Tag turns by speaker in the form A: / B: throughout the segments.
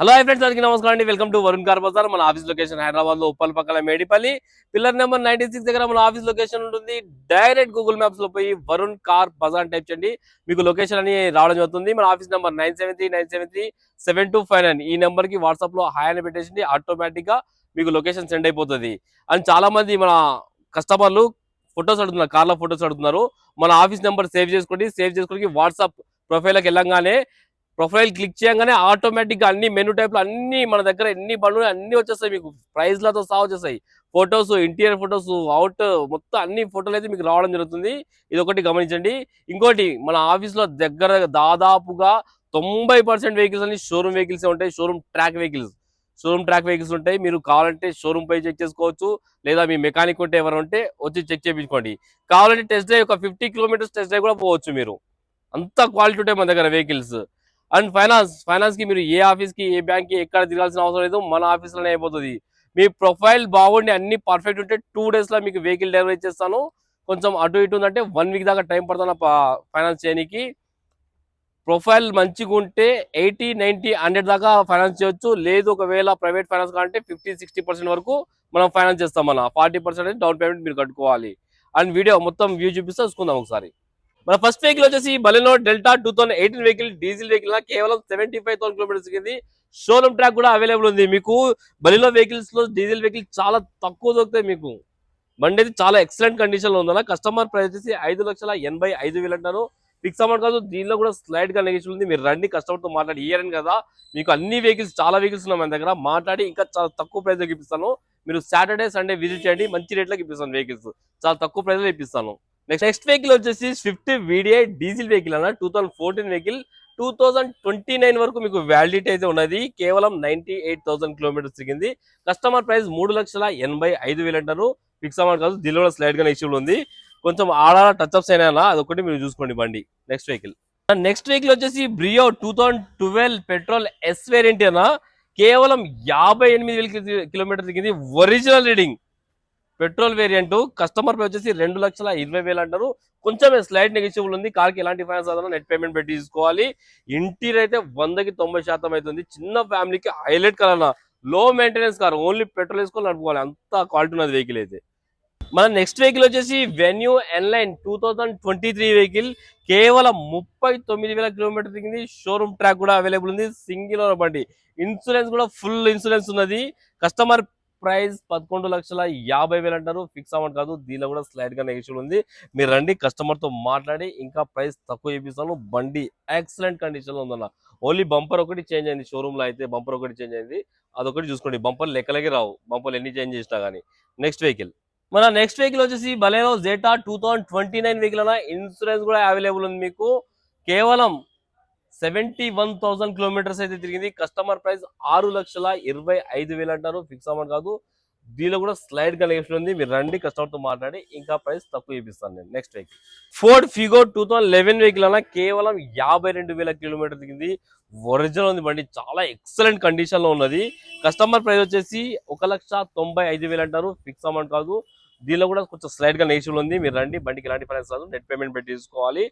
A: Hello hi friends అందరికీ నమస్కారం అండి. Welcome to Varun car bazaar మన ఆఫీస్ లొకేషన్ హైదరాబాద్లో ఉప్పల్ పక్కల Medipally. Pillar number ninety six దగ్గర మన ఆఫీస్ లొకేషన్ ఉంటుంది. డైరెక్ట్ గూగుల్ మ్యాప్స్లో పోయి వరుణ్ కార్ బజార్ టైప్ చేయండి. మీకు లొకేషన్ అని రావడం జరుగుతుంది. మన office number nine seven three nine seven three seven two five nine ఈ నెంబర్కి వాట్సాప్లో హాయ్ అని పెట్టేసి ఆటోమేటిక్గా మీకు లొకేషన్ సెండ్ అయిపోతుంది. అండ్ చాలా మంది మన కస్టమర్లు ఫొటోస్ అడుగుతున్నారు. కార్ల ఫొటోస్ అడుగుతున్నారు. మన ఆఫీస్ నెంబర్ సేవ్ చేసుకోండి. సేవ్ చేసుకోవడానికి వాట్సాప్ ప్రొఫైల్కి వెళ్ళంగానే ప్రొఫైల్ క్లిక్ చేయగానే ఆటోమేటిక్గా అన్ని మెనూ టైప్లో అన్ని మన దగ్గర ఎన్ని బండ్లు అన్ని వచ్చేస్తాయి మీకు. ప్రైజ్లతో సహా వచ్చేస్తాయి. ఫొటోస్ ఇంటీరియర్ ఫొటోస్ అవుట్ మొత్తం అన్ని ఫోటోలు అయితే మీకు రావడం జరుగుతుంది. ఇది ఒకటి గమనించండి. ఇంకోటి మన ఆఫీస్లో దగ్గర దాదాపుగా తొంభై పర్సెంట్ వెహికల్స్ అన్ని షోరూమ్ వెహికల్స్ ఉంటాయి. Showroom track vehicles showroom track vehicles ఉంటాయి. మీరు కావాలంటే షోరూమ్ పై చెక్ చేసుకోవచ్చు. లేదా మీ మెకానిక్ ఉంటే ఎవరు ఉంటే వచ్చి చెక్ చేయించుకోండి. కావాలంటే టెస్ట్ డ్రైవ్ ఒక ఫిఫ్టీ కిలోమీటర్స్ టెస్ట్ డ్రైవ్ కూడా పోవచ్చు మీరు. అంత క్వాలిటీ ఉంటాయి మన దగ్గర వెహికల్స్ అండ్ ఫైనాన్స్ ఫైనాన్స్కి మీరు ఏ ఆఫీస్కి ఏ బ్యాంక్కి ఎక్కడ తిరగాల్సిన అవసరం లేదు మన ఆఫీస్లోనే అయిపోతుంది. మీ ప్రొఫైల్ బాగుండి అన్ని పర్ఫెక్ట్ ఉంటే టూ డేస్లో మీకు వెహికల్ డెలివరీ చేస్తాను. కొంచెం అటు ఇటు ఉందంటే వన్ వీక్ దాకా టైం పడుతుంది ఫైనాన్స్ చేయడానికి ప్రొఫైల్ మంచిగా ఉంటే ఎయిటీ నైన్టీ హండ్రెడ్ దాకా ఫైనాన్స్ చేయొచ్చు. లేదు ఒకవేళ ప్రైవేట్ ఫైనాన్స్ కావాలంటే ఫిఫ్టీ సిక్స్టీ పర్సెంట్ వరకు మనం ఫైనాన్స్ చేస్తాం మన ఫార్టీ పర్సెంట్ డౌన్ పేమెంట్ మీరు కట్టుకోవాలి. అండ్ వీడియో మొత్తం వ్యూ చూపిస్తే చూసుకుందాం ఒకసారి. మన ఫస్ట్ వెహికల్ వచ్చేసి Baleno Delta two thousand eighteen vehicle diesel vehicle కేవలం సెవెంటీ ఫైవ్ థౌసండ్ కిలోమీటర్స్ కింది షోరూమ్ ట్రాక్ కూడా అవైలబుల్ ఉంది. మీకు బలినో వెహికల్స్లో డీజిల్ వెహికల్ చాలా తక్కువ దొరుకుతాయి మీకు. బండి అయితే చాలా ఎక్సలెంట్ కండిషన్లో ఉందన్న. కస్టమర్ ప్రైస్ వచ్చేసి ఐదు లక్షల ఎనభై ఐదు వేలు అంటారు ఫిక్స్ అమౌంట్ కాదు దీనిలో కూడా స్లైడ్గా నెగిషన్ ఉంది. మీరు రండి కస్టమర్తో మాట్లాడి. ఇయ్యారని కదా. మీకు అన్ని వెహికల్స్ చాలా వెహికల్స్ ఉన్నాయి మన దగ్గర. మాట్లాడి ఇంకా చాలా తక్కువ ప్రైస్లో ఇప్పిస్తాను మీరు సాటర్డే సండే విజిట్ చేయండి. మంచి రేట్ ఇప్పిస్తాను వెహికల్స్ చాలా తక్కువ ప్రైస్లో ఇప్పిస్తాను నెక్స్ట్ నెక్స్ట్ వెహికల్ వచ్చేసి స్విఫ్ట్ వీడియా డీజిల్ వెహికల్ అన్న two thousand fourteen vehicle two thousand twenty nine వరకు మీకు వ్యాలిడిటీ అయితే ఉన్నది. కేవలం నైన్టీ ఎయిట్ థౌసండ్ కిలోమీటర్స్ తిరిగింది. కస్టమర్ ప్రైస్ మూడు లక్షల ఎనభై ఐదు వేలు అంటారు. ఫిక్స్ అమౌంట్ కాదు దీనిలో కూడా స్లైడ్గానే ఇష్యూలు ఉంది. కొంచెం ఆడ టచ్అప్స్ అయినా అదొకటి మీరు చూసుకోండి బండి. నెక్స్ట్ వెహికల్ నెక్స్ట్ వెహికల్ వచ్చేసి Brio two thousand twelve petrol S variant అన్న. కేవలం యాభై ఎనిమిది వేల కిలోమీటర్ తిరిగింది. Original reading petrol variant customer pay వచ్చేసి రెండు లక్షల ఇరవై వేలు అంటారు. కొంచెం స్లైడ్ నెగిటివ్ ఉంది. కార్కి ఎలాంటి ఫైనాన్స్ అదన నెట్ పేమెంట్ పెట్టి తీసుకోవాలి. ఇంటీరియర్ అయితే వందకి తొంభై శాతం అవుతుంది చిన్న ఫ్యామిలీకి హైలైట్ కలర్లో మెయింటెనెన్స్ కార్. ఓన్లీ పెట్రోల్ వేసుకొని నడుపుకోవాలి. అంత క్వాలిటీ ఉన్నది వెహికల్ అయితే. మన నెక్స్ట్ వెహికల్ వచ్చేసి Venue N Line two thousand twenty three vehicle కేవలం ముప్పై తొమ్మిది వేల కిలోమీటర్ దిగింది షోరూమ్ ట్రాక్ కూడా అవైలబుల్ ఉంది. సింగిల్ ఓనర్ బండి. ఇన్సూరెన్స్ కూడా ఫుల్ ఇన్సూరెన్స్ ఉన్నది. కస్టమర్ ప్రైస్ పదకొండు లక్షల యాభై వేలు అంటారు. ఫిక్స్ అమౌంట్ కాదు. దీనిలో కూడా స్లైడ్గా ఉంది. మీరు రండి. కస్టమర్తో మాట్లాడి ఇంకా ప్రైస్ తక్కువ చేపిస్తాను. బండి ఎక్సలెంట్ కండిషన్లో ఉందన్న. ఓన్లీ బంపర్ ఒకటి చేంజ్ అయింది. షోరూమ్లో అయితే బంపర్ ఒకటి చేంజ్ అయింది. అదొకటి చూసుకోండి. బంపర్ లెక్కలకి రావు. బంపర్లు ఎన్ని చేంజ్ చేసినా కానీ. నెక్స్ట్ వెహికల్ మన నెక్స్ట్ వెహికల్ వచ్చేసి Baleno Zeta two thousand twenty nine vehicle అన్న. ఇన్సూరెన్స్ కూడా అవైలబుల్ ఉంది మీకు. కేవలం సెవెంటీ వన్ థౌసండ్ కిలోమీటర్స్ అయితే తిరిగింది. కస్టమర్ ప్రైస్ ఆరు లక్షల ఇరవై ఐదు వేలు అంటారు. ఫిక్స్ అమౌంట్ కాదు. దీనిలో కూడా స్లైడ్ కనెక్షన్ ఉంది. మీరు రండి కస్టమర్తో మాట్లాడి. ఇంకా ప్రైస్ తక్కువ ఇప్పిస్తాను నేను. Next vehicle Ford Figo two thousand eleven vehicle అన్న కేవలం యాభై రెండు వేల కిలోమీటర్ దిగింది ఒరిజినల్ ఉంది బండి. చాలా ఎక్సలెంట్ కండిషన్లో ఉన్నది. కస్టమర్ ప్రైస్ వచ్చేసి ఒక లక్ష తొంభై ఐదు వేలు అంటారు. ఫిక్స్ అమౌంట్ కాదు. దీనిలో కూడా కొంచెం స్లైడ్గా నెగిటివ్ ఉంది. మీరు రండి. బండికి ఎలాంటి ఫైనాన్స్ రాదు. నెట్ పేమెంట్ పెట్టి తీసుకోవాలి.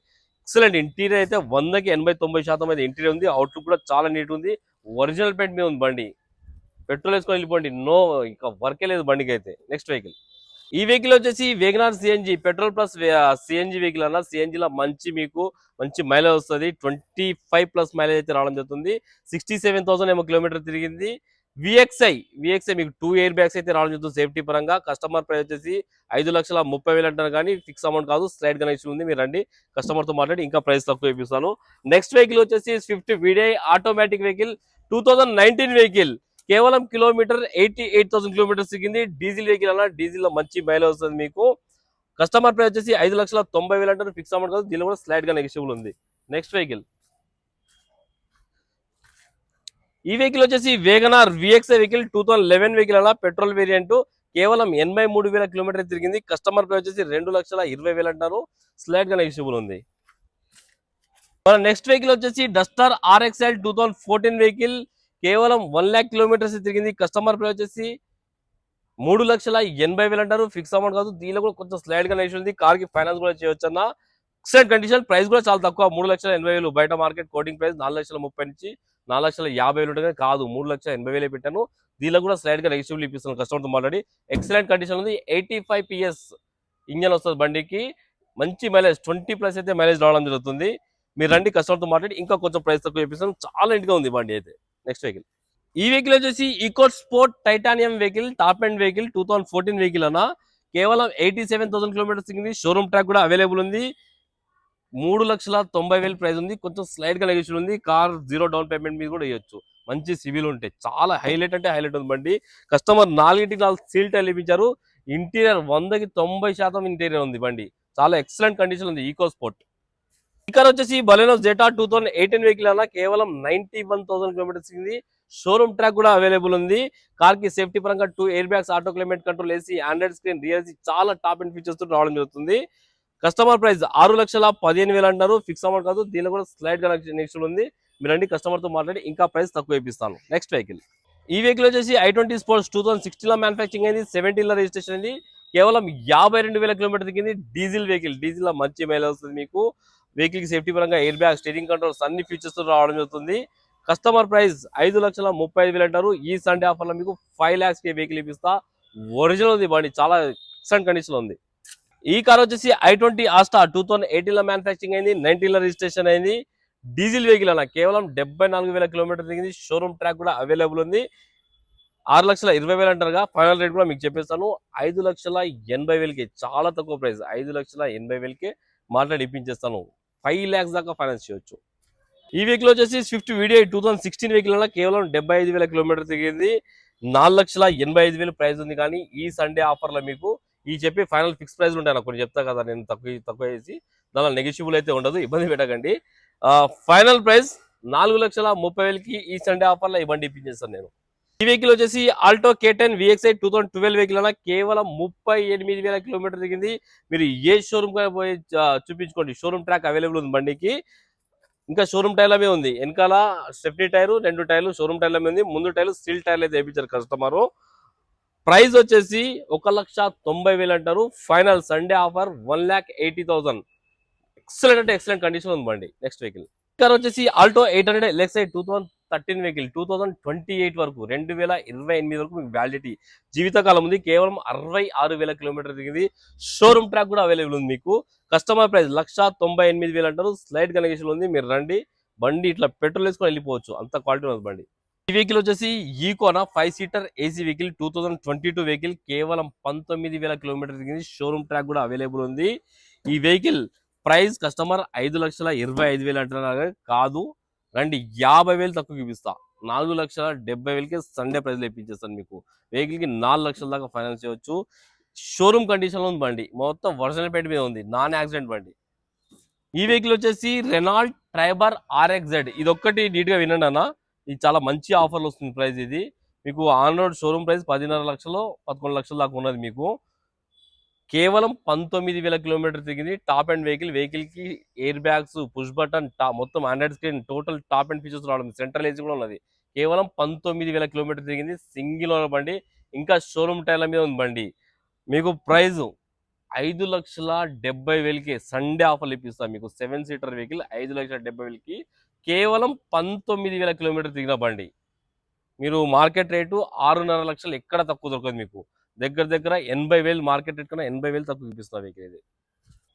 A: ఎక్సలెంట్ ఇంటీరియర్ అయితే వందకి ఎనభై తొంభై శాతం అయితే ఇంటీరియర్ ఉంది. అవుట్లుక్ కూడా చాలా నీట్ ఉంది. ఒరిజినల్ పెయింట్ మీద ఉంది బండి. పెట్రోల్ వేసుకొని వెళ్ళిపోండి. నో ఇంకా వర్కే లేదు బండికి అయితే. నెక్స్ట్ వెహికల్ ఈ వెహికల్ వచ్చేసి WagonR CNG petrol plus CNG vehicle అన్న. సిఎన్జి లో మంచి మీకు మంచి మైలేజ్ వస్తుంది. ట్వంటీ ఫైవ్ ప్లస్ మైలేజ్ అయితే రావడం జరుగుతుంది. సిక్స్టీ సెవెన్ థౌసండ్ ఏమో కిలోమీటర్ తిరిగింది. విఎక్స్ఐ విఎక్స్ఐ మీకు టూ ఎయిర్ బ్యాగ్స్ అయితే రావడం జరుగుతుంది. సేఫ్టీ పరంగా కస్టమర్ ప్రైస్ వచ్చేసి ఐదు లక్షల ముప్పై వేలు అంటారు కానీ ఫిక్స్ అమౌంట్ కాదు. స్లైడ్ కనెక్షన్ ఉంది. మీరు రండి. కస్టమర్తో మాట్లాడి ఇంకా ప్రైస్ తక్కువ ఇప్పిస్తాను నెక్స్ట్ వెహికల్ వచ్చేసి Swift VDI automatic vehicle two thousand nineteen vehicle కేవలం kilometre eighty eight thousand kilometres దిగింది. డీజిల్ వెహికల్ అన్న డీజిల్లో మంచి మైలేజ్ వస్తుంది మీకు. కస్టమర్ ప్రైస్ వచ్చేసి ఐదు లక్షల తొంభై వేలు అంటారు ఫిక్స్ అమౌంట్ కాదు. దీనిలో కూడా స్లైడ్గా నెగిషియబుల్ ఉంది. నెక్స్ట్ వెహికల్ ఈ వెహికల్ వచ్చేసి WagonR VXI vehicle two thousand eleven vehicle అలా పెట్రోల్ వేరియంట్ కేవలం ఎనభై మూడు వేల కిలోమీటర్ తిరిగింది. కస్టమర్ ప్రైస్ వచ్చేసి రెండు లక్షల ఇరవై వేలు అంటారు. స్లాట్గా నెగిషియబుల్ ఉంది. మన నెక్స్ట్ వెహికల్ వచ్చేసి Duster RXL two thousand fourteen vehicle కేవలం వన్ ల్యాక్ కిలోమీటర్స్ తిరిగింది. కస్టమర్ ప్రైస్ వచ్చేసి మూడు లక్షల ఎనభై వేలు అంటారు. ఫిక్స్ అమౌంట్ కాదు దీనిలో కూడా కొంచెం స్లైడ్గా నెగిషన్ ఉంది. కార్కి ఫైనాన్స్ కూడా చేయొచ్చు అన్న. ఎక్సలెంట్ కండిషన్ ప్రైస్ కూడా చాలా తక్కువ. మూడు లక్షల ఎనభై వేలు బయట మార్కెట్ కోటింగ్ ప్రైస్ నాలుగు లక్షల ముప్పై నుంచి నాలుగు లక్షల యాభై వేలు ఉంటుంది కాదు మూడు లక్షల ఎనభై వేలే పెట్టాను. దీనిలో కూడా స్లైడ్గా గా ఇప్పిస్తున్నాను కస్టమర్తో మాట్లాడి. ఎక్సలెంట్ కండిషన్ ఉంది. ఎయిటీ ఫైవ్ పిఎస్ ఇంజన్ వస్తుంది బండికి. మంచి మైలేజ్ ట్వంటీ ప్లస్ అయితే మైలేజ్ రావడం జరుగుతుంది. మీరు రండి కస్టమర్తో మాట్లాడి. ఇంకా కొంచెం ప్రైస్ తక్కువ ఇప్పిస్తాను చాలా ఇంటిగా ఉంది బండి అయితే. నెక్స్ట్ వెహికల్ ఈ వెహికల్ వచ్చేసి EcoSport titanium vehicle top and vehicle two thousand fourteen vehicle అన్న. కేవలం ఎయిటీ సెవెన్ థౌసండ్ కిలోమీటర్స్ తిరిగింది షోరూమ్ ట్రాక్ కూడా అవైలబుల్ ఉంది. మూడు లక్షల తొంభై వేలు ప్రైస్ ఉంది. కొంచెం స్లైడ్గా నెగిషన్ ఉంది. కార్ జీరో డౌన్ పేమెంట్ మీద కూడా ఇవ్వచ్చు మంచి సివిల్ ఉంటాయి చాలా హైలైట్ అంటే హైలైట్ ఉంది బండి. కస్టమర్ నాలుగింటికి నాలుగు సీల్ టైల్ ఇప్పించారు. ఇంటీరియర్ వందకి తొంభై శాతం ఇంటీరియర్ ఉంది బండి. చాలా ఎక్సలెంట్ కండిషన్ ఉంది. EcoSport. ఇక్కడ వచ్చేసి Baleno Zeta two thousand eighteen vehicle అన్న. కేవలం నైన్టీ వన్ థౌసండ్ కిలోమీటర్స్ ఉంది షోరూమ్ ట్రాక్ కూడా అవైలబుల్ ఉంది. కార్కి సేఫ్టీ పరంగా two air bags auto climate control AC Android screen real చాలా టాప్ అండ్ ఫీచర్స్తో రావడం జరుగుతుంది. కస్టమర్ ప్రైస్ ఆరు లక్షల పదిహేను వేలు అంటారు. ఫిక్స్ అమౌంట్ కాదు. దీనిలో కూడా స్లైడ్గా నెక్స్ట్ ఉంది. మీరండి అండి కస్టమర్తో మాట్లాడి ఇంకా ప్రైస్ తక్కువ ఇప్పిస్తాను నెక్స్ట్ వెహికల్ ఈ వెహికల్ వచ్చేసి i twenty sports two thousand సిక్స్టీన్లో మ్యానుఫాక్చరింగ్ అయింది. సెవెంటీన్లో రిజిస్ట్రేషన్ అయింది. కేవలం యాభై రెండు వేల కిలోమీటర్ దిగింది డీజిల్ వెహికల్ డీజిల్లో మంచి మైలేజ్ వస్తుంది మీకు. వెహికల్కి సేఫ్టీ పరంగా ఎయిర్ బ్యాగ్ స్టీరింగ్ కంట్రోల్స్ అన్ని ఫీచర్స్తో రావడం జరుగుతుంది. కస్టమర్ ప్రైస్ ఐదు లక్షల ముప్పై ఐదు వేలు అంటారు. ఈ సండే ఆఫర్లో మీకు ఫైవ్ ల్యాక్స్కి వెహికల్ ఇప్పిస్తా. ఒరిజినల్ ఉంది బండి. చాలా ఎక్సలెంట్ కండిషన్లో ఉంది. ఈ కార్ వచ్చేసి i twenty Asta two thousand ఎయిటీన్లో మ్యానుఫాక్చరింగ్ అయింది నైన్టీన్లో రిజిస్ట్రేషన్ అయింది. డీజిల్ వెహికల్ అన్న కేవలం డెబ్బై నాలుగు వేల కిలోమీటర్ దిగింది. షోరూమ్ ట్రాక్ కూడా అవైలబుల్ ఉంది. ఆరు లక్షల ఇరవై వేలు అంటారుగా. ఫైనల్ రేట్ కూడా మీకు చెప్పేస్తాను. ఐదు లక్షల ఎనభై వేలకి చాలా తక్కువ ప్రైస్ ఐదు లక్షల ఎనభై వేలకి మాట్లాడి ఇప్పించేస్తాను. ఫైవ్ ల్యాక్స్ దాకా ఫైనాన్స్ చేయొచ్చు. ఈ వెహికల్ వచ్చేసి Swift VDI two thousand sixteen vehicle అన్న కేవలం డెబ్బై ఐదు వేల కిలోమీటర్ తిరిగింది నాలుగు లక్షల ఎనభై ఐదు వేలు ప్రైస్ ఉంది కానీ ఈ సండే ఆఫర్లో మీకు ఈ చెప్పి ఫైనల్ ఫిక్స్ ప్రైస్ ఉంటాయి నాకు కొన్ని చెప్తా కదా నేను తక్కువ తక్కువ చేసి. దానిలో నెగిషియబుల్ అయితే ఉండదు ఇబ్బంది పెట్టకండి. ఫైనల్ ప్రైస్ నాలుగు లక్షల ముప్పై వేలకి ఈ సండే ఆఫర్లో ఈ బండి ఇప్పించేస్తాను నేను. ఈ వెహికల్ వచ్చేసి Alto K ten VXI two thousand twelve vehicle అన్న కేవలం ముప్పై ఎనిమిది వేల కిలోమీటర్ దిగింది. మీరు ఏ షోరూమ్ పోయి చూపించుకోండి. షోరూమ్ ట్రాక్ అవైలబుల్ ఉంది బండికి. ఇంకా షోరూమ్ టైర్లమే ఉంది. వెనకాల స్టెఫ్టీ టైరు రెండు టైర్లు షోరూమ్ టైర్లమే ఉంది. ముందు టైర్లు స్టీల్ టైర్లు అయితే వేయించారు కస్టమర్ ప్రైజ్ వచ్చేసి ఒక లక్ష తొంభై వేలు అంటారు. Final Sunday offer one lakh eighty thousand excellent అంటే ఎక్సలెంట్ కండిషన్ ఉంది బండి. నెక్స్ట్ వెహికల్ ఇక్కడ వచ్చేసి Alto eight hundred LXI two thousand thirteen vehicle two thousand twenty eight వరకు రెండు వేల ఇరవై ఎనిమిది వరకు మీకు వ్యాలిడిటీ జీవితకాలం ఉంది కేవలం అరవై ఆరు వేల కిలోమీటర్ దిగింది షోరూమ్ ట్రాక్ కూడా అవైలబుల్ ఉంది మీకు. కస్టమర్ ప్రైస్ లక్ష తొంభై ఎనిమిది వేలు అంటారు. స్లైడ్ కనెక్షన్ ఉంది మీరు రండి. బండి ఇట్లా పెట్రోల్ వేసుకొని వెళ్ళిపోవచ్చు. అంత క్వాలిటీ ఉంది బండి. ఈ వెహికల్ వచ్చేసి ఈకోనా five seater AC vehicle two thousand twenty two vehicle కేవలం పంతొమ్మిది వేల కిలోమీటర్ దిగింది షోరూమ్ ట్రాక్ కూడా అవైలబుల్ ఉంది. ఈ వెహికల్ ప్రైస్ కస్టమర్ ఐదు లక్షల ఇరవై ఐదు వేలు అంటున్నారు కాదు రండి యాభై వేలు తక్కువ చూపిస్తా. నాలుగు లక్షల డెబ్బై వేలకి సండే ప్రైస్ ఇప్పించేస్తాను మీకు. వెహికల్కి నాలుగు లక్షల దాకా ఫైనాన్స్ చేయవచ్చు షోరూమ్ కండిషన్లో ఉంది బండి. మొత్తం వర్షనల్ పేట మీద ఉంది. నాన్ యాక్సిడెంట్ బండి. ఈ వెహికల్ వచ్చేసి రెనాల్డ్ ట్రైబర్ ఆర్ఎక్జెడ్ ఇది ఒక్కటి నీట్గా వినండి అన్న. ఇది చాలా మంచి ఆఫర్లు వస్తుంది ప్రైస్ ఇది. మీకు ఆన్ రోడ్ షోరూమ్ ప్రైస్ పదిన్నర లక్షలు పదకొండు లక్షల దాకా ఉన్నది మీకు. కేవలం పంతొమ్మిది వేల కిలోమీటర్ తిరిగింది. టాప్ అండ్ వెహికల్ వెహికల్కి ఎయిర్ బ్యాగ్స్ పుష్ బటన్ మొత్తం Android screen total top end features రావడం సెంట్రల్ ఏసీ కూడా ఉన్నది. కేవలం పంతొమ్మిది వేల కిలోమీటర్ తిరిగింది. సింగిల్ ఓనర్ బండి ఇంకా షోరూమ్ టైర్ల మీద ఉంది బండి. మీకు ప్రైజ్ ఐదు లక్షల డెబ్బై వేలకి సండే ఆఫర్లు ఇప్పిస్తాం మీకు. సెవెన్ సీటర్ వెహికల్ ఐదు లక్షల డెబ్బై వేలకి కేవలం పంతొమ్మిది వేల కిలోమీటర్ తిరిగిన బండి. మీరు మార్కెట్ రేటు ఆరున్నర లక్షలు ఎక్కడ తక్కువ దొరకదు మీకు. దగ్గర దగ్గర ఎనభై వేలు మార్కెట్ రేట్ కన్నా ఎనభై వేలు తక్కువ చూపిస్తున్న వెహికల్ ఇది.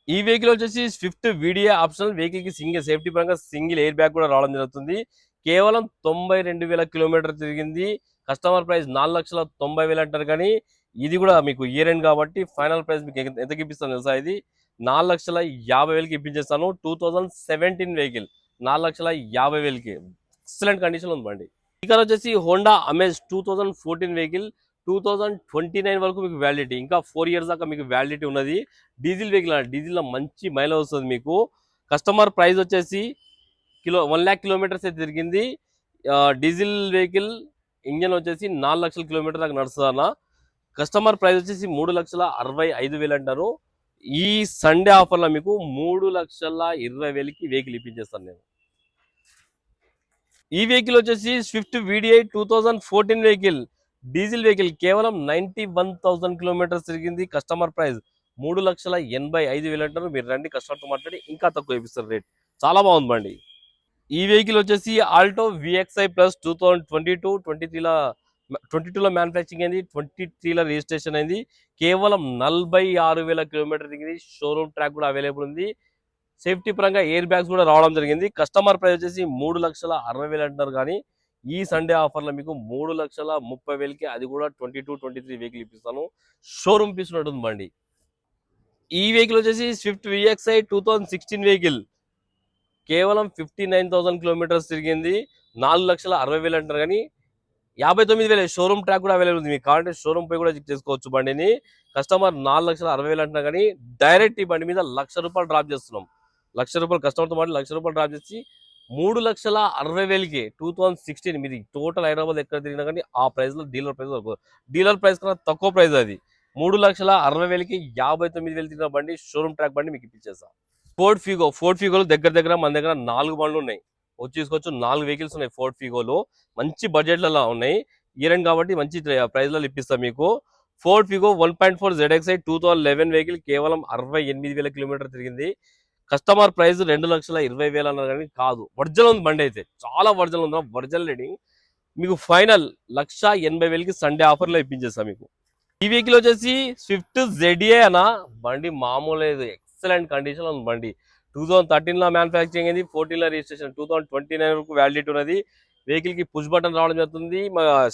A: ఈ వెహికల్ వచ్చేసి స్విఫ్ట్ వీడియో ఆప్షనల్ వెహికల్కి సింగిల్ సేఫ్టీ పరంగా సింగిల్ ఎయిర్ బ్యాగ్ కూడా రావడం జరుగుతుంది. కేవలం తొంభై రెండు వేల కిలోమీటర్ తిరిగింది. కస్టమర్ ప్రైస్ నాలుగు లక్షల తొంభై వేలు అంటారు కానీ ఇది కూడా మీకు ఇయర్ ఎండ్ కాబట్టి ఫైనల్ ప్రైస్ మీకు ఎంత- ఎంతకి ఇప్పిస్తాను తెలుసా ఇది? నాలుగు లక్షల యాభై వేలకి ఇప్పించేస్తాను. టూ థౌజండ్ సెవెంటీన్ వెహికల్ నాలుగు లక్షల యాభై వేలకి. ఎక్సలెంట్ కండిషన్ ఉంది బండి. ఇక్కడ వచ్చేసి Honda Amaze two thousand fourteen vehicle two thousand twenty nine వరకు మీకు వ్యాలిడిటీ ఇంకా ఫోర్ ఇయర్స్ దాకా మీకు వ్యాలిడిటీ ఉన్నది. డీజిల్ వెహికల్ డీజిల్ డీజిల్లో మంచి మైలేజ్ వస్తుంది మీకు. కస్టమర్ ప్రైస్ వచ్చేసి కిలో వన్ ల్యాక్ కిలోమీటర్స్ అయితే తిరిగింది. డీజిల్ వెహికల్ ఇంజన్ వచ్చేసి నాలుగు లక్షల కిలోమీటర్ దాకా నడుస్తుంది కస్టమర్ ప్రైస్ వచ్చేసి మూడు లక్షల అరవై ఐదు వేలు అంటారు. ఈ సండే ఆఫర్లో మీకు మూడు లక్షల ఇరవై వేలకి వెహికల్ ఇప్పించేస్తాను నేను. ఈ వెహికల్ వచ్చేసి Swift VDI two thousand fourteen vehicle. Diesel vehicle కేవలం నైన్టీ వన్ థౌసండ్ కిలోమీటర్స్ తిరిగింది. కస్టమర్ ప్రైస్ మూడు లక్షల ఎనభై ఐదు వేలు అంటారు మీరు రండి కస్టమర్తో మాట్లాడి ఇంకా తక్కువ ఇప్పిస్తారు రేట్. చాలా బాగుంది బండి. ఈ వెహికల్ వచ్చేసి Alto VXI plus two thousand twenty two twenty త్రీలో ట్వంటీ టూలో మ్యానుఫ్యాక్చరింగ్ అయింది. ట్వంటీ త్రీలో రిజిస్ట్రేషన్ అయింది. కేవలం నలభై ఆరు వేల కిలోమీటర్ దిగింది షోరూమ్ ట్రాక్ కూడా అవైలబుల్ ఉంది. సేఫ్టీ పరంగా ఎయిర్ బ్యాగ్స్ కూడా రావడం జరిగింది. కస్టమర్ ప్రైస్ వచ్చేసి మూడు లక్షల అరవై వేలు అంటున్నారు కానీ ఈ సండే ఆఫర్లో మీకు మూడు లక్షల ముప్పై వేలకి అది కూడా twenty two twenty three vehicle ఇప్పిస్తాను. షోరూమ్ పీస్ ఉంటుంది బండి. ఈ వెహికల్ వచ్చేసి Swift VXI two thousand sixteen vehicle. కేవలం ఫిఫ్టీ నైన్ థౌసండ్ కిలోమీటర్స్ తిరిగింది. నాలుగు లక్షల అరవై వేలు అంటారు కానీ యాభై తొమ్మిది వేలు. షోరూమ్ ట్రాక్ కూడా అవైలబుల్ ఉంది. మీకు కావాలంటే షోరూమ్ పై కూడా చెక్ చేసుకోవచ్చు బండిని. కస్టమర్ నాలుగు లక్షల అరవై వేలు అంటున్నా కానీ డైరెక్ట్ ఈ బండి మీద లక్ష రూపాయలు డ్రాప్ చేస్తున్నాం. లక్ష రూపాయలు కస్టమర్తో పాటు లక్ష రూపాయలు డ్రాప్ చేసి మూడు లక్షల అరవై వేలకి టూ థౌసండ్ సిక్స్టీన్ మీది టోటల్ హైదరాబాద్ ఎక్కడ తిరిగినా కానీ ఆ ప్రైస్లో డీలర్ ప్రైస్ వరకు. డీలర్ ప్రైస్ కన్నా తక్కువ ప్రైస్ అది. మూడు లక్షల అరవై వేలకి యాభై తొమ్మిది వేలు తిరిగిన బండి షోరూమ్ ట్రాక్ బండి మీకు ఇప్పించేస్తా. ఫోర్డ్ ఫీగో ఫోర్డ్ ఫీగోలో దగ్గర దగ్గర మన దగ్గర నాలుగు బండ్లు ఉన్నాయి. వచ్చి తీసుకోవచ్చు నాలుగు వెహికల్స్ ఉన్నాయి ఫోర్డ్ ఫీగోలో. మంచి బడ్జెట్లలో ఉన్నాయి. ఇయర్ కాబట్టి మంచి ప్రైస్లలో ఇప్పిస్తాం మీకు. Ford Figo one point four ZXI two thousand eleven vehicle కేవలం అరవై ఎనిమిది వేల కిలోమీటర్ తిరిగింది. కస్టమర్ ప్రైస్ రెండు లక్షల ఇరవై వేలు అన్నారు కానీ కాదు. ఒరిజినల్ ఉంది బండి అయితే. చాలా ఒరిజినల్ ఉంది ఒరిజినల్ రెడీ. మీకు ఫైనల్ లక్ష ఎనభై వేలకి సండే ఆఫర్లో ఇప్పించేస్తాం మీకు. ఈ వెహికల్ వచ్చేసి స్విఫ్ట్ జెడిఏ అన్న. బండి మామూలు ఎక్సలెంట్ కండిషన్ ఉంది బండి. టూ థౌసండ్ థర్టీన్లో మ్యానుఫ్యాక్చరింగ్ అయింది. ఫోర్టీన్లో registration two thousand twenty nine వరకు వ్యాలిడిటీ ఉన్నది. వెహికల్కి పుష్ బటన్ రావడం జరుగుతుంది.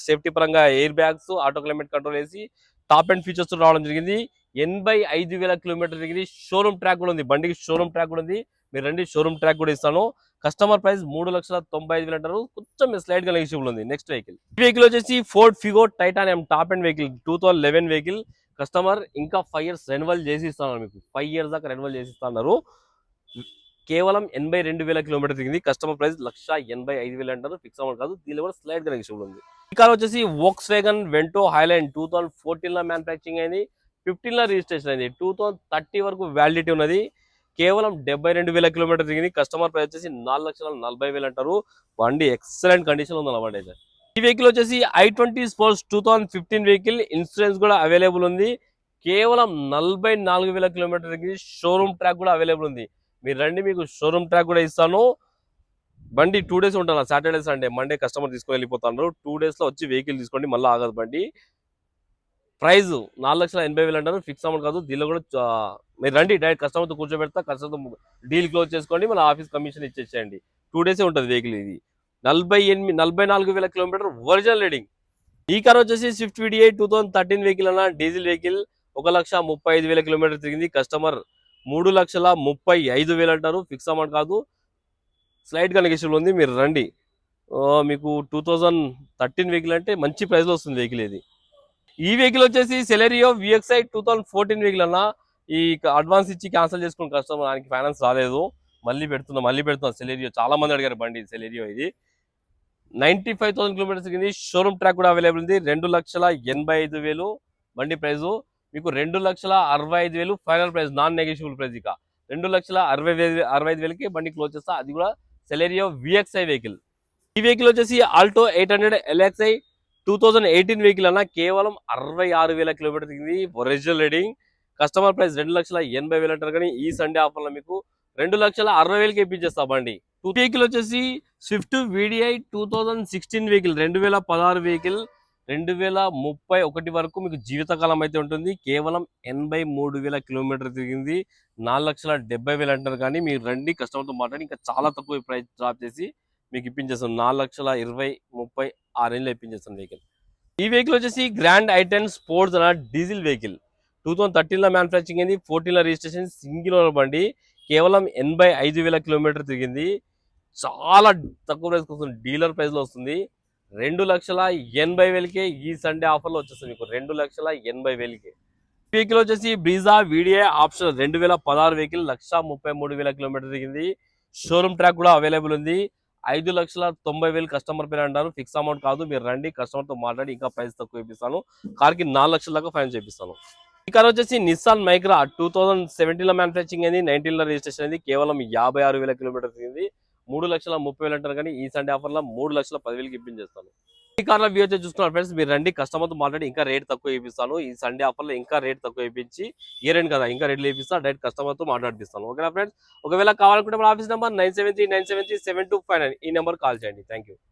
A: సేఫ్టీ పరంగా air bags auto climate control వేసి టాప్ అండ్ ఫీచర్స్ రావడం జరిగింది. ఎనభై ఐదు వేల కిలోమీటర్ దిగింది షోరూమ్ ట్రాక్ కూడా ఉంది. బండికి షోరూమ్ ట్రాక్ కూడా ఉంది. మీరు రండి షోరూమ్ ట్రాక్ కూడా ఇస్తాను. కస్టమర్ ప్రైస్ మూడు లక్షల తొంభై ఐదు వేలు అంటారు. కొంచెం స్లైడ్గా నెగిషిబుల్ ఉంది. నెక్స్ట్ వెహికల్ ఈ వెహికల్ వచ్చేసి Ford Figo Titanium top and vehicle two thousand eleven vehicle customer ఇంకా ఫైవ్ ఇయర్స్ రెన్యువల్ చేసి ఇస్తాను మీకు. ఫైవ్ ఇయర్స్ దాకా రెన్యువల్ చేసి ఇస్తున్నారు కేవలం ఎనభై రెండు వేల కిలోమీటర్ దిగింది కస్టమర్ ప్రైస్ లక్ష ఎనభై ఐదు వేలు అంటారు. ఫిక్స్ అమౌంట్ కాదు. దీనిలో కూడా స్లైడ్గా నెగిషిబుల్ ఉంది. ఈ కార్ వచ్చేసి Volkswagen Vento Highline two thousand ఫోర్టీన్లో మ్యానుఫ్యాక్చరింగ్ అయింది. ఫిఫ్టీన్లో రిజిస్ట్రేషన్ అయింది. టూ థౌసండ్ థర్టీ వరకు వ్యాలిడిటీ ఉన్నది. కేవలం డెబ్బై రెండు వేల కిలోమీటర్ దిగింది. కస్టమర్ ప్రైస్ వచ్చేసి నాలుగు లక్షల నలభై వేలు అంటారు. బండి ఎక్సలెంట్ కండిషన్ ఉంది బండి అయితే. ఈ వెహికల్ వచ్చేసి I twenty sports two thousand fifteen vehicle insurance కూడా అవైలబుల్ ఉంది. కేవలం నలభై నాలుగు వేల కిలోమీటర్ దిగింది. షోరూమ్ ట్రాక్ కూడా అవైలబుల్ ఉంది. మీరు రండి మీకు షోరూమ్ ట్రాక్ కూడా ఇస్తాను. బండి టూ డేస్ ఉంటాను సాటర్డే సండే మండే కస్టమర్ తీసుకొని వెళ్ళిపోతాను టూ డేస్లో వచ్చి వెహికల్ తీసుకోండి. మళ్ళీ ఆగదు బండి. ప్రైజ్ నాలుగు లక్షల ఎనభై వేలు అంటారు. ఫిక్స్ అమౌంట్ కాదు. దీనిలో కూడా మీరు రండి. డైరెక్ట్ కస్టమర్తో కూర్చోబెడతా. కస్టమర్తో డీల్ క్లోజ్ చేసుకోండి. మన ఆఫీస్ కమిషన్ ఇచ్చేసేయండి. టూ డేసే ఉంటుంది వెహికల్ ఇది. నలభై ఎనిమిది నలభై నాలుగు వేల కిలోమీటర్ ఒరిజినల్ రీడింగ్. ఈ కార్ వచ్చేసి Swift VDI two thousand thirteen vehicle అన్న డీజిల్ వెహికల్ ఒక లక్ష ముప్పై ఐదు వేల కిలోమీటర్ తిరిగింది. కస్టమర్ మూడు లక్షల ముప్పై ఐదు వేలు అంటారు. ఫిక్స్ అమౌంట్ కాదు. స్లైట్గా ఉంది. మీరు రండి. మీకు టూ థౌజండ్ థర్టీన్ వెహికల్ అంటే మంచి ప్రైస్లో వస్తుంది వెహికల్ ఇది. ఈ వెహికల్ వచ్చేసి Celerio VXI two thousand fourteen vehicle అన్న. ఈ అడ్వాన్స్ ఇచ్చి క్యాన్సిల్ చేసుకున్న కస్టమర్ దానికి ఫైనాన్స్ రాలేదు. మళ్ళీ పెడుతున్నా మళ్ళీ పెడుతున్నా. సెలెరియో చాలా మంది అడిగారు బండి సెలెరియో ఇది. నైన్టీ ఫైవ్ థౌసండ్ కిలోమీటర్స్ కింద షోరూమ్ ట్రాక్ కూడా అవైలబుల్ ఉంది. రెండు లక్షల ఎనభై ఐదు వేలు బండి ప్రైస్ మీకు రెండు లక్షల అరవై ఐదు వేలు final price non negotiable price ఇక. రెండు లక్షల అరవై అరవై ఐదు వేలకి బండి క్లోజ్ చేస్తా. అది కూడా సెలెరియో విఎక్స్ఐ వెహికల్. ఈ వెహికల్ వచ్చేసి Alto eight hundred LXI two thousand eighteen vehicle అన్న కేవలం అరవై ఆరు వేల కిలోమీటర్ తిరిగింది ఒరిజినల్ రీడింగ్ కస్టమర్ ప్రైస్ రెండు లక్షల ఎనభై వేలు అంటారు కానీ ఈ సండే ఆఫర్లో మీకు రెండు లక్షల అరవై వేలకి ఇప్పించేస్తా బండి. టూ వెహికల్ వచ్చేసి Swift VDI two thousand sixteen vehicle రెండు వేల పదహారు వెహికల్ రెండు వేల ముప్పై ఒకటి వరకు మీకు జీవితకాలం అయితే ఉంటుంది. కేవలం ఎనభై మూడు వేల కిలోమీటర్ తిరిగింది నాలుగు లక్షల డెబ్బై వేలు అంటారు కానీ మీరు రండి కస్టమర్తో మాట్లాడి ఇంకా చాలా తక్కువ ప్రైస్ డ్రాప్ చేసి మీకు ఇప్పించేస్తాం నాలుగు లక్షల ఇరవై ముప్పై ఆ రేంజ్లో ఇప్పించేస్తాం వెహికల్ ఈ వెహికల్ వచ్చేసి గ్రాండ్ ఐటెన్ స్పోర్ట్స్ అన్న డీజిల్ వెహికల్ టూ థౌసండ్ థర్టీన్లో మ్యానుఫ్యాక్చరింగ్ అయింది. ఫోర్టీన్లో రిజిస్ట్రేషన్ సింగిల్ ఓనర్ బండి. కేవలం ఎనభై ఐదు వేల కిలోమీటర్ తిరిగింది. చాలా తక్కువ ప్రైస్కి వస్తుంది. డీలర్ ప్రైస్లో వస్తుంది. రెండు లక్షల ఎనభై వేలకే ఈ సండే ఆఫర్లో వచ్చేస్తుంది మీకు. రెండు లక్షల ఎనభై వేలకే. వెహికల్ వచ్చేసి బ్రీజా వీడియో ఆప్షన్ రెండు వేల పదహారు వెహికల్ లక్ష ముప్పై మూడు వేల కిలోమీటర్ తిరిగింది. షోరూమ్ ట్రాక్ కూడా అవైలబుల్ ఉంది. ఐదు లక్షల తొంభై వేలు కస్టమర్ పేరు అంటారు. ఫిక్స్ అమౌంట్ కాదు. మీరు రండి. కస్టమర్తో మాట్లాడి ఇంకా ప్రైస్ తక్కువ ఇప్పిస్తాను కార్కి నాలుగు లక్షల దాకా ఫైన్ చేపిస్తాను. ఈ కార్ వచ్చేసి నిస్సాన్ మైక్రా టూ థౌసండ్ సెవెంటీన్లో మ్యానుఫ్యాక్చరింగ్ అయింది. నైన్టీన్లో రిజిస్ట్రేషన్ అయింది. కేవలం యాభై ఆరు వేల కిలోమీటర్ తిరిగింది మూడు లక్షల ముప్పై వేలు అంటారు కానీ ఈ సండే ఆఫర్లో మూడు లక్షల పదివేలకి ఇప్పించేస్తాను. ఈ కార్ల వ్యూ వచ్చి చూసుకున్నారు ఫ్రెండ్స్. మీరు రండి. కస్టమర్తో మాట్లాడి ఇంకా రేట్ తక్కువ ఇప్పిస్తాను ఈ సండే ఆఫర్లో ఇంకా రేట్ తక్కువ ఇప్పించి ఏ రెండు కదా ఇంకా రేట్లు ఇప్పిస్తా డైరెక్ట్ కస్టమర్తో మాట్లాడిపిస్తాను. ఓకేనా ఫ్రెండ్స్? ఒకవేళ కావాలనుకుంటే మన office number nine seven three nine seven three seven two five nine ఈ నెంబర్ కాల్ చేయండి. Thank you